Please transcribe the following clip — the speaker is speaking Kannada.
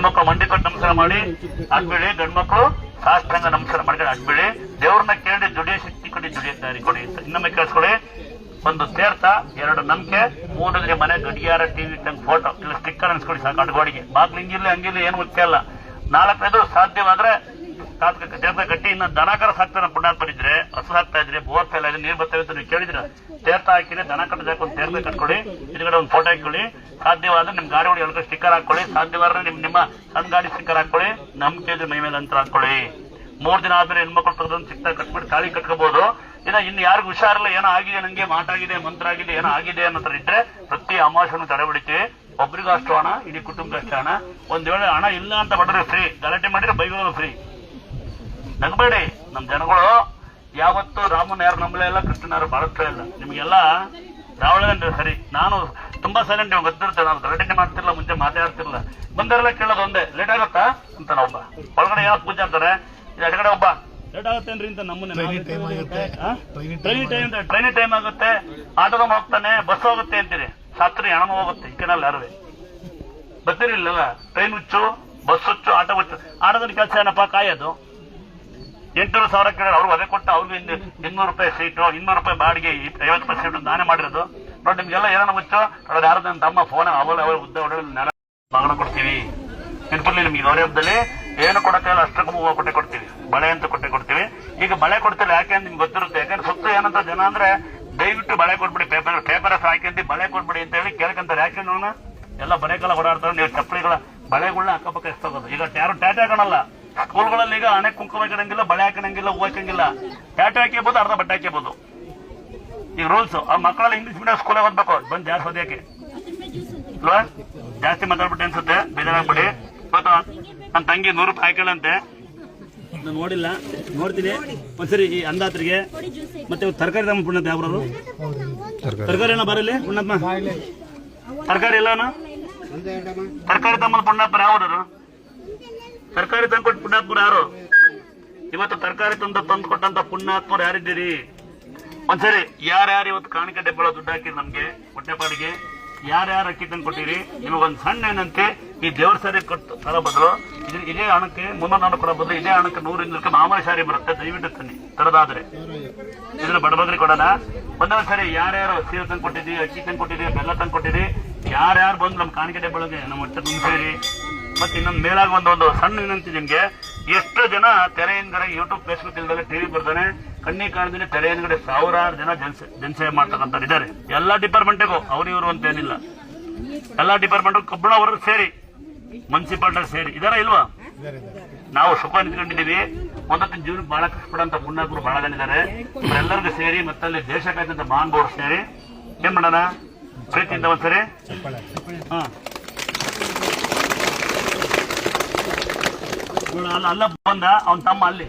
ಹೆಣ್ಮಕ್ಳು ಮಂಡಿ ಕೊಟ್ಟು ನಮಸ್ಕಾರ ಮಾಡಿ ಅಡ್ಬೇಡಿ ಗಂಡ್ಮಕ್ಳು ಸಾಷ್ಟಾಂಗ ನಮಸ್ಕಾರ ಮಾಡ್ಕೊಂಡು ಅಡ್ಬೇಡಿ ದೇವ್ರನ್ನ ಕೇಳಿ ದುಡಿಯ ಶಕ್ತಿ ಕೊಡಿ ದುಡಿಯುತ್ತಾರೆ ಕೊಡಿ ಅಂತ. ಇನ್ನೊಮ್ಮೆ ಕೇಳಿಸ್ಕೊಳ್ಳಿ. ಒಂದು ತೀರ್ಥ ಎರಡು ನಂಬಿಕೆ ಮೂರನೇ ಮನೆ ಗಡಿಯಾರ, ಟಿವಿ ತಂಗ್ ಫೋಟೋ ಇಲ್ಲ ಸ್ಟಿಕ್ಕರ್ ಅನ್ಸ್ಕೊಡಿ ಸಾಕು ಅಡ್ಗೋಡಿಗೆ ಬಾಗ್ಲಿಂಗಿಲ್ಲ ಹಂಗಿಲ್ಲ ಏನು ಮುಖ್ಯ ಅಲ್ಲ ನಾಲ್ಕನೇದು ಸಾಧ್ಯವಾದ್ರೆ ದೇವತೆ ಕಟ್ಟಿ ಇನ್ನ ದನಕರ ಸಾಕ್ತಾನೆ ಪುಣ್ಯಾತ್ ಬಂದಿದ್ರೆ ಹಸು ಹಾಕ್ತಾ ಇದ್ರೆ ಬೋರ್ ಫೇಲ್ ಆಗಿದೆ ನೀರು ಬರ್ತಾ ಅಂತ ನೀವು ಕೇಳಿದ್ರ ತೀರ್ಥ ಹಾಕಿದ್ರೆ ದನ ಕಟ್ಟದಕ್ಕೆ ಒಂದು ತೀರ್ಥ ಕಟ್ಕೊಳ್ಳಿ, ಹಿಂದ್ಗಡೆ ಒಂದು ಫೋಟೋ ಹಾಕೊಳ್ಳಿ, ಸಾಧ್ಯವಾದ್ರೆ ನಿಮ್ ಗಾಡಿ ಒಳಗೆ ಎಳ್ಕೊಂಡು ಸ್ಟಿಕ್ಕರ್ ಹಾಕೊಳ್ಳಿ, ಸಾಧ್ಯವಾದ್ರೆ ನಿಮ್ ನಿಮ್ಮ ಸಣ್ಣ ಗಾಡಿ ಸ್ಟಿಕ್ಕರ್ ಹಾಕೊಳ್ಳಿ, ನಂಬಿಕೆ ಇದ್ರೆ ಮೈ ಮೇಲೆ ಅಂತ ಹಾಕೊಳ್ಳಿ. ಮೂರ್ ದಿನ ಆದ್ಮೇಲೆ ಹೆಣ್ಮಕ್ಳು ತೆಗೆದು ಚಿಕ್ಕ ಕಟ್ಬಿಟ್ಟು ತಾಳಿ ಕಟ್ಕೋಬಹುದು ಇನ್ನ ಇನ್ನು ಯಾರಿಗೂ ಹುಷಾರಿಲ್ಲ, ಏನೋ ಆಗಿದೆ, ನಂಗೆ ಮಾತಾಗಿದೆ, ಮಂತ್ರ ಆಗಿದೆ, ಏನೋ ಆಗಿದೆ ಅನ್ನೋ ತರ ಇದ್ರೆ ಪ್ರತಿ ಅಮಾವಾಸ್ಯನು ತಡೆ ಬಿಡಿಕೆ ಒಬ್ರಿಗೂ ಅಷ್ಟು ಹಣ, ಇಡೀ ಕುಟುಂಬ ಅಷ್ಟು ಹಣ. ಒಂದ್ ವೇಳೆ ಹಣ ಇಲ್ಲ ಅಂತ ಮಾಡಿದ್ರೆ ಫ್ರೀ ಗಲಾಟೆ ಮಾಡಿದ್ರೆ ಬೈಗೋದು ಫ್ರೀ ನಗಬೇಡಿ ನಮ್ ಜನಗಳು ಯಾವತ್ತು ರಾಮನ ಯಾರು ನಂಬಲೇ ಇಲ್ಲ ಕೃಷ್ಣನ ಯಾರು ಬಾಳಿಸ್ತಾ ಇಲ್ಲ. ನಿಮಗೆಲ್ಲ ರಾವಣ ಸರಿ. ನಾನು ತುಂಬಾ ಸೈಲೆಂಟ್ ನೀವು ಗೊತ್ತಿರ್ತೇನೆ ನಾನು ಗಲಾಟೆ ಮಾಡ್ತಿರ್ಲಿಲ್ಲ ಮುಂಚೆ ಮಾತಾಡ್ತಿರ್ಲಿಲ್ಲ ಬಂದರೆಲ್ಲ ಕೇಳೋದು ಒಂದೇ ಲೇಟ್ ಆಗತ್ತಾ ಅಂತ ಒಬ್ಬ. ಒಳಗಡೆ ಯಾವ ಪೂಜೆ ಅಂತಾರೆ ಇದು ಎಡಗಡೆ ಒಬ್ಬ. ಲೇಟ್ ಆಗುತ್ತೇನ್ರಿ ಅಂತ ನಮ್ಮನ್ನ ಟ್ರೈನ್ ಟೈಮ್ ಟ್ರೈನ್ ಟೈಮ್ ಆಗುತ್ತೆ. ಆಟೋದ ಹೋಗ್ತಾನೆ ಬಸ್ ಹೋಗುತ್ತೆ ಅಂತೀರಿ. ಸಾತ್ರಿ ಹಣ ಹೋಗುತ್ತೆ ಈ ಕಡೆ ಯಾರುವೆ? ಟ್ರೈನ್ ಹುಚ್ಚು ಬಸ್ ಹುಚ್ಚು ಆಟೋ ಹುಚ್ಚು. ಆಟೋದಲ್ಲಿ ಕೆಲಸ ಏನಪ್ಪ ಕಾಯೋದು? ಎಂಟುನೂರು ಸಾವಿರ ಕೇಳಿ ಅವ್ರು ಒದೆ ಕೊಟ್ಟು ಅವ್ರಿಗೆ ಇನ್ನು ಇನ್ನೂರು ರೂಪಾಯಿ ಸೀಟು, ಇನ್ನೂರು ರೂಪಾಯಿ ಬಾಡಿಗೆ ಐವತ್ತು ರೂಪಾಯಿ ಸೀಟು ನಾನೇ ಮಾಡಿರೋದು. ನೋಡಿ, ನಿಮ್ಗೆಲ್ಲ ಏನೋ ಮುಚ್ಚು ನೋಡಿ ಯಾರು ನನ್ನ ತಮ್ಮ ಫೋನ್ ಅವಳ ಅವಳ ಉದ್ದ ಹೊಡೆಯಲ್ಲಿ ನೆಲ ಮಗನ ಕೊಡ್ತೀವಿ. ಸಿಂಪಲ್ಲಿ ನಿಮ್ಗೆ ಗೌರವದಲ್ಲಿ ಏನು ಕೊಡಕ್ಕಾಗಲ್ಲ ಅಷ್ಟಕ್ಕೂ ಹೂವು ಕೊಟ್ಟೆ ಕೊಡ್ತೀವಿ. ಬಳೆ ಅಂತ ಕೊಟ್ಟೆ ಕೊಡ್ತೀವಿ. ಈಗ ಬಳೆ ಕೊಡ್ತಿಲ್ಲ, ಯಾಕೆ ಅಂತ ನಿಮ್ಗೆ ಗೊತ್ತಿರುತ್ತೆ. ಯಾಕಂದ್ರೆ ಸುತ್ತ ಏನಂತ ಜನ ಅಂದ್ರೆ ದಯವಿಟ್ಟು ಬಳೆ ಕೊಟ್ಬಿಡಿ ಪೇಪರ್ ಪೇಪರ್ ಹಾಕಂತ ಬಳೆ ಕೊಟ್ಬಿಡಿ ಅಂತ ಹೇಳಿ ಕೇಳ್ಕೊಂತಾರೆ. ಯಾಕೆ ನೋಡೋಣ ಎಲ್ಲ ಬಳೆಗಳ ಓಡಾಡ್ತಾರೆ. ನೀವು ಚಪ್ಪಲಿಗಳ ಬಳೆಗಳನ್ನ ಅಕ್ಕಪಕ್ಕ ಎಷ್ಟೋಗೋದು ಈಗ ಯಾರು ಟ್ಯಾಟ್ ಹಾಕೋಣಲ್ಲ. ಸ್ಕೂಲ್ಗಳಲ್ಲಿ ಈಗ ಹಣೆ ಕುಂಕುಮ ಹಾಕಣಂಗಿಲ್ಲ ಬಳೆ ಹಾಕಣಂಗಿಲ್ಲ ಹೂ ಹಾಕಂಗಿಲ್ಲ ಟ್ಯಾಟೆ ಹಾಕಿಬೋದು ಅರ್ಧ ಬಟ್ಟೆ ಹಾಕಿಬೋದು ಈಗ ರೂಲ್ಸ್ ಆ ಮಕ್ಕಳೆಲ್ಲ ಇಂಗ್ಲಿಷ್ ಮೀಡಿಯಂ ಸ್ಕೂಲಾಗ ಓದ್ಬೇಕು. ಬಂದ್ ಜಾಸ್ತಿ ಓದ್ಯಾಕೆ ಅಲ್ವಾ ಜಾಸ್ತಿ ಮಾತಾಡ್ಬಿಟ್ಟೆ ಅನ್ಸುತ್ತೆ. ಬೇಜಾರಾಗ್ಬಿಡಿ. ಗೊತ್ತಾ? ನನ್ನ ತಂಗಿ ನೂರು ರೂಪಾಯಿ ಹಾಕಿಳಂತೆ ನಾನು ನೋಡಿಲ್ಲ. ನೋಡ್ತೀನಿ. ಒಂದ್ಸರಿ ಈ ಅಂದಾತ್ರಿಗೆ. ಮತ್ತೆ ತರಕಾರಿ ತಮ್ಮ ಪುಣ್ಯತ ಯಾವ್ರು ತರಕಾರಿ ಏನೋ ಬರಲಿ ಪುಣ್ಯತ್ಮ? ತರಕಾರಿ ಎಲ್ಲಾನು ತರಕಾರಿ ತಮ್ಮ ಪುಣ್ಯಾತ್ಮರು ಯಾವ್ರವರು ತರಕಾರಿ ತಂದ್ಕೊಟ್ಟು ಪುಣ್ಯಾತ್ಮರು ಯಾರು? ಇವತ್ತು ತರಕಾರಿ ತಂದ ತಂದು ಕೊಟ್ಟಂತ ಪುಣ್ಯಾತ್ಮರು ಯಾರಿದ್ದೀರಿ? ಒಂದ್ಸರಿ ಯಾರ್ಯಾರು ಇವತ್ತು ಕಾಣಿಕೆ ಡಬ್ಬಳ ದುಡ್ಡು ಹಾಕಿರಿ ನಮ್ಗೆ, ಹೊಟ್ಟೆಪಾಡಿಗೆ, ಯಾರ್ಯಾರು ಅಕ್ಕಿ ತಂದು ಕೊಟ್ಟಿರಿ? ನಿಮಗೆ ಒಂದು ಸಣ್ಣ ಏನಂತೆ, ಈ ದೇವ್ರ ಸಾರಿ ಕೊಟ್ಟು ತರ ಬದಲು ಇದು- ಹಣಕ್ಕೆ ಮುನ್ನೂರು ನಾನು ಕೊಡೋ ಬದಲು ಇದೇ ಹಣಕ್ಕೆ ನೂರು ಇನ್ನೂರಕ್ಕೆ ಮಾಮೂಲಿ ಸಾರಿ ಬರುತ್ತೆ, ದಯವಿಟ್ಟು ತನ್ನಿ, ತರದಾದ್ರೆ. ಇದ್ರ ಬಡಬದ್ರಿ ಕೊಡೋಣ. ಒಂದೊಂದ್ಸರಿ ಯಾರ್ಯಾರು ಸೀರೆ ತಂದು ಕೊಟ್ಟಿದ್ರಿ ಅಕ್ಕಿ ತಂದು ಕೊಟ್ಟಿದ್ರಿ ಬೆಲ್ಲ ತಂದು ಕೊಟ್ಟಿದ್ರಿ ಯಾರ್ಯಾರು ಬಂದು ನಮ್ಮ ಕಾಣಿಕೆ ಬೆಳಗ್ಗೆ ನಮ್ಮ ಹೊಟ್ಟೆ ಸೇರಿ, ಮತ್ತೆ ಇನ್ನೊಂದು ಮೇಲಾಗ ಒಂದು ಸಣ್ಣ ವಿನಂತಿ ನಿಮಗೆ. ಎಷ್ಟು ಜನ ತೆರೆ ಹಿಂದ್ಗಡೆ ಯೂಟ್ಯೂಬ್ ಫೇಸ್ಬುಕ್ ಇಲ್ದಲೆ ಟಿವಿ ಬರ್ತಾನೆ ಕಣ್ಣಿ ಕಾಣದಲ್ಲಿ ತೆರೆ ಹಿಂದ್ಗಡೆ ಸಾವಿರಾರು ಜನ ಜನಸೇ ಜನಸೇವೆ ಮಾಡ್ತಕ್ಕಂಥ ಇದ್ದಾರೆ. ಎಲ್ಲಾ ಡಿಪಾರ್ಟ್ಮೆಂಟಿಗೂ ಅವ್ರು ಇವರು ಅಂತ ಏನಿಲ್ಲ. ಎಲ್ಲಾ ಡಿಪಾರ್ಟ್ಮೆಂಟ್ ಕಬ್ಬಣ ಅವರು ಸೇರಿ ಮುನ್ಸಿಪಾಲ್ಟಿ ಸೇರಿ. ಇದಾರ ಇಲ್ವಾ? ನಾವು ಸುಖ ನಿಂತ್ಕೊಂಡಿದೀವಿ ಒಂದೊತ್ತು ಜೀವನ ಬಹಳ ಕಷ್ಟಪಡಂತ ಪುಣ್ಯಾತ್ಮರು ಬಹಳ ಜನ ಇದ್ದಾರೆ. ಎಲ್ಲರಿಗೂ ಸೇರಿ ಮತ್ತಲ್ಲಿ ದೇಶ ಕಾಯ್ದಂತ ಬೋರ್ಡ್ ಸೇರಿ. ಏನ್ ಮಾಡೋಣ? ಪ್ರೀತಿಯಿಂದ ಒಂದ್ಸರಿ? ಅಲ್ಲ ಬಂದ ಅವನ ತಮ್ಮ ಅಲ್ಲಿ.